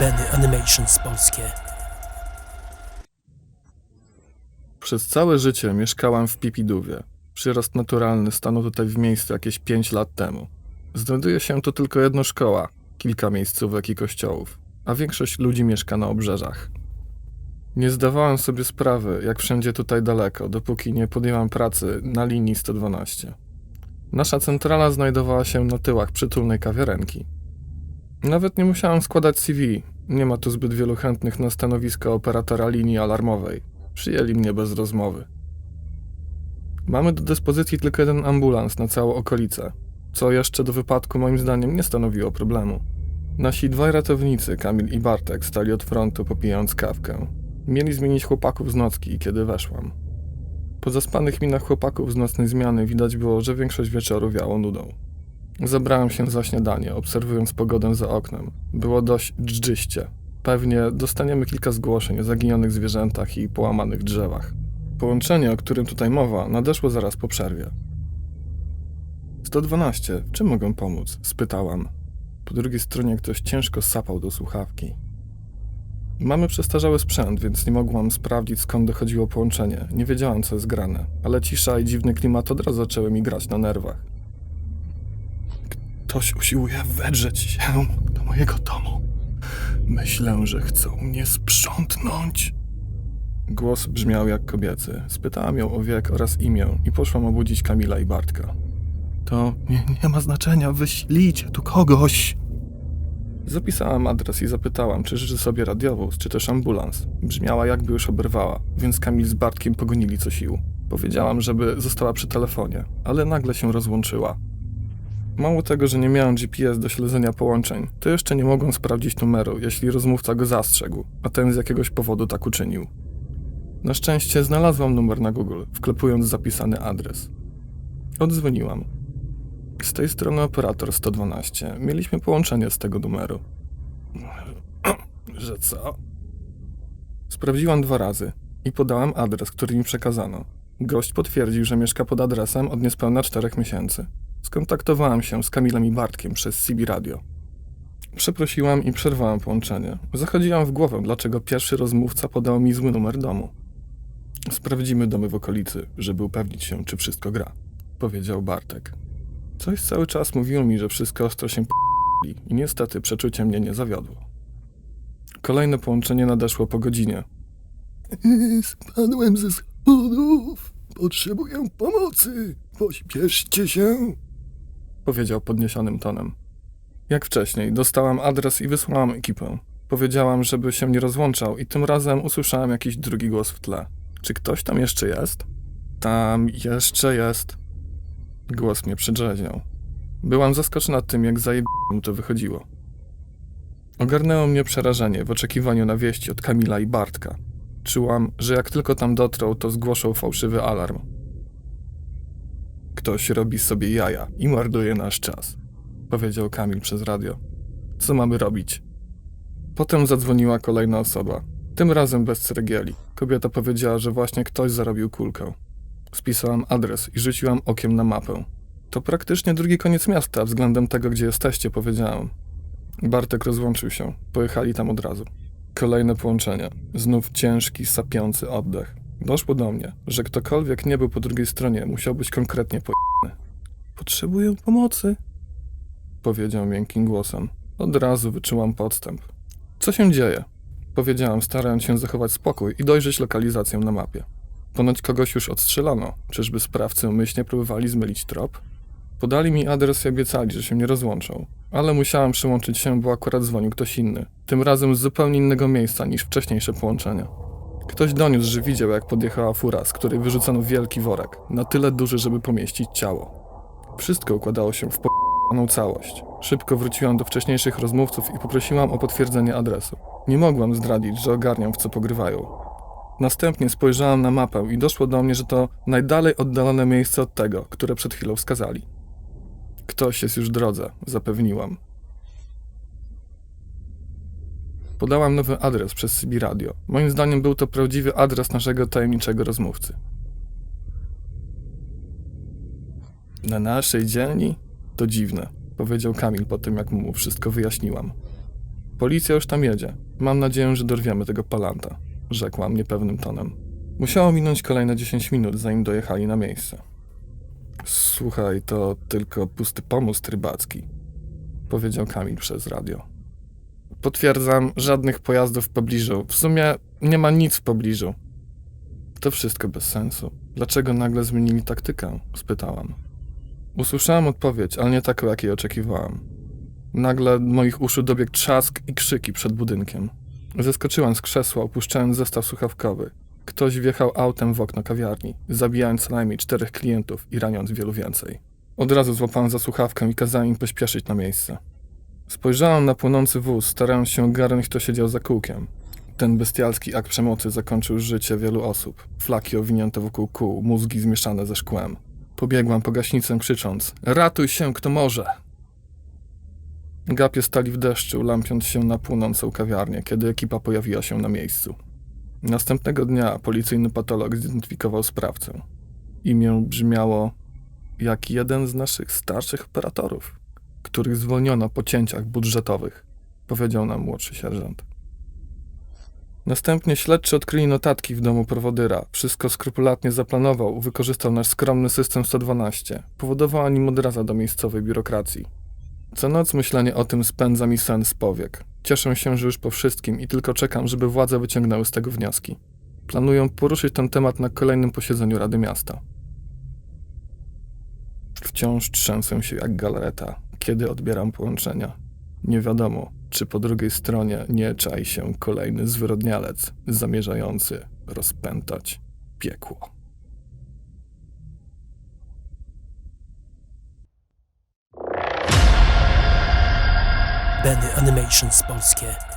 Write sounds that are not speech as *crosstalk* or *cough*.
Benny Animations polskie. Przez całe życie mieszkałam w Pipidówie. Przyrost naturalny stanął tutaj w miejscu jakieś 5 lat temu. Znajduje się tu tylko jedna szkoła, kilka miejscówek i kościołów, a większość ludzi mieszka na obrzeżach. Nie zdawałam sobie sprawy, jak wszędzie tutaj daleko, dopóki nie podjęłam pracy na linii 112. Nasza centrala znajdowała się na tyłach przytulnej kawiarenki. Nawet nie musiałam składać CV. Nie ma tu zbyt wielu chętnych na stanowisko operatora linii alarmowej. Przyjęli mnie bez rozmowy. Mamy do dyspozycji tylko jeden ambulans na całą okolicę, co jeszcze do wypadku moim zdaniem nie stanowiło problemu. Nasi dwaj ratownicy, Kamil i Bartek, stali od frontu popijając kawkę. Mieli zmienić chłopaków z nocki, kiedy weszłam. Po zaspanych minach chłopaków z nocnej zmiany widać było, że większość wieczoru wiało nudą. Zabrałem się za śniadanie, obserwując pogodę za oknem. Było dość dżdżyście. Pewnie dostaniemy kilka zgłoszeń o zaginionych zwierzętach i połamanych drzewach. Połączenie, o którym tutaj mowa, nadeszło zaraz po przerwie. 112, w czym mogę pomóc? spytałam. Po drugiej stronie ktoś ciężko sapał do słuchawki. Mamy przestarzały sprzęt, więc nie mogłam sprawdzić skąd dochodziło połączenie. Nie wiedziałam, co jest grane, ale cisza i dziwny klimat od razu zaczęły mi grać na nerwach. Ktoś usiłuje wedrzeć się do mojego domu. Myślę, że chcą mnie sprzątnąć. Głos brzmiał jak kobiecy. Spytałam ją o wiek oraz imię i poszłam obudzić Kamila i Bartka. To nie, nie ma znaczenia, wyślijcie tu kogoś. Zapisałam adres i zapytałam, czy życzy sobie radiowóz, czy też ambulans. Brzmiała jakby już oberwała, więc Kamil z Bartkiem pogonili co sił. Powiedziałam, żeby została przy telefonie, ale nagle się rozłączyła. Mało tego, że nie miałem GPS do śledzenia połączeń, to jeszcze nie mogłem sprawdzić numeru, jeśli rozmówca go zastrzegł, a ten z jakiegoś powodu tak uczynił. Na szczęście znalazłam numer na Google, wklepując zapisany adres. Odzwoniłam. Z tej strony operator 112. Mieliśmy połączenie z tego numeru. *clears throat* Że co? Sprawdziłam dwa razy i podałam adres, który mi przekazano. Gość potwierdził, że mieszka pod adresem od niespełna czterech miesięcy. Skontaktowałam się z Kamilem i Bartkiem przez CB Radio. Przeprosiłam i przerwałam połączenie. Zachodziłam w głowę, dlaczego pierwszy rozmówca podał mi zły numer domu. Sprawdzimy domy w okolicy, żeby upewnić się, czy wszystko gra, powiedział Bartek. Coś cały czas mówiło mi, że wszystko ostro się p***li i niestety przeczucie mnie nie zawiodło. Kolejne połączenie nadeszło po godzinie. Spadłem ze schodów. Potrzebuję pomocy. Pośpieszcie się. Powiedział podniesionym tonem. Jak wcześniej, dostałam adres i wysłałam ekipę. Powiedziałam, żeby się nie rozłączał i tym razem usłyszałam jakiś drugi głos w tle. Czy ktoś tam jeszcze jest? Tam jeszcze jest. Głos mnie przedrzeźniał. Byłam zaskoczona tym, jak zajeb... mu to wychodziło. Ogarnęło mnie przerażenie w oczekiwaniu na wieści od Kamila i Bartka. Czułam, że jak tylko tam dotrą, to zgłoszą fałszywy alarm. Ktoś robi sobie jaja i morduje nasz czas, powiedział Kamil przez radio. Co mamy robić? Potem zadzwoniła kolejna osoba. Tym razem bez ceregieli. Kobieta powiedziała, że właśnie ktoś zarobił kulkę. Spisałam adres i rzuciłam okiem na mapę. To praktycznie drugi koniec miasta względem tego, gdzie jesteście, powiedziałam. Bartek rozłączył się. Pojechali tam od razu. Kolejne połączenie. Znów ciężki, sapiący oddech. Doszło do mnie, że ktokolwiek nie był po drugiej stronie, musiał być konkretnie pojebany. Potrzebuję pomocy, powiedział miękkim głosem. Od razu wyczułam podstęp. Co się dzieje? Powiedziałam, starając się zachować spokój i dojrzeć lokalizację na mapie. Ponoć kogoś już odstrzelano. Czyżby sprawcy umyślnie próbowali zmylić trop? Podali mi adres i obiecali, że się nie rozłączą. Ale musiałam przyłączyć się, bo akurat dzwonił ktoś inny. Tym razem z zupełnie innego miejsca niż wcześniejsze połączenia. Ktoś doniósł, że widział, jak podjechała fura, z której wyrzucono wielki worek, na tyle duży, żeby pomieścić ciało. Wszystko układało się w po***aną całość. Szybko wróciłam do wcześniejszych rozmówców i poprosiłam o potwierdzenie adresu. Nie mogłam zdradzić, że ogarniam, w co pogrywają. Następnie spojrzałam na mapę i doszło do mnie, że to najdalej oddalone miejsce od tego, które przed chwilą wskazali. Ktoś jest już w drodze, zapewniłam. Podałam nowy adres przez CB Radio. Moim zdaniem był to prawdziwy adres naszego tajemniczego rozmówcy. Na naszej dzielni? To dziwne, powiedział Kamil po tym, jak mu wszystko wyjaśniłam. Policja już tam jedzie. Mam nadzieję, że dorwiemy tego palanta, rzekłam niepewnym tonem. Musiało minąć kolejne 10 minut, zanim dojechali na miejsce. Słuchaj, to tylko pusty pomust rybacki, powiedział Kamil przez radio. Potwierdzam, żadnych pojazdów w pobliżu. W sumie nie ma nic w pobliżu. To wszystko bez sensu. Dlaczego nagle zmienili taktykę? spytałam. Usłyszałem odpowiedź, ale nie taką, jakiej oczekiwałam. Nagle moich uszu dobiegł trzask i krzyki przed budynkiem. Zeskoczyłem z krzesła, opuszczając zestaw słuchawkowy. Ktoś wjechał autem w okno kawiarni, zabijając co najmniej czterech klientów i raniąc wielu więcej. Od razu złapałem za słuchawkę i kazałem im pośpieszyć na miejsce. Spojrzałem na płonący wóz, starając się ogarnąć, kto siedział za kółkiem. Ten bestialski akt przemocy zakończył życie wielu osób. Flaki owinięte wokół kół, mózgi zmieszane ze szkłem. Pobiegłam po gaśnicę krzycząc: Ratuj się, kto może! Gapie stali w deszczu, lampiąc się na płonącą kawiarnię, kiedy ekipa pojawiła się na miejscu. Następnego dnia policyjny patolog zidentyfikował sprawcę. Imię brzmiało jak jeden z naszych starszych operatorów, których zwolniono po cięciach budżetowych, powiedział nam młodszy sierżant. Następnie śledczy odkryli notatki w domu prowodyra. Wszystko skrupulatnie zaplanował, wykorzystał nasz skromny system 112. Powodowała nim odraza do miejscowej biurokracji. Co noc myślenie o tym spędza mi sen z powiek. Cieszę się, że już po wszystkim i tylko czekam, żeby władze wyciągnęły z tego wnioski. Planują poruszyć ten temat na kolejnym posiedzeniu Rady Miasta. Wciąż trzęsę się jak galareta, kiedy odbieram połączenia. Nie wiadomo, czy po drugiej stronie nie czai się kolejny zwyrodnialec zamierzający rozpętać piekło. Benny Animations polskie.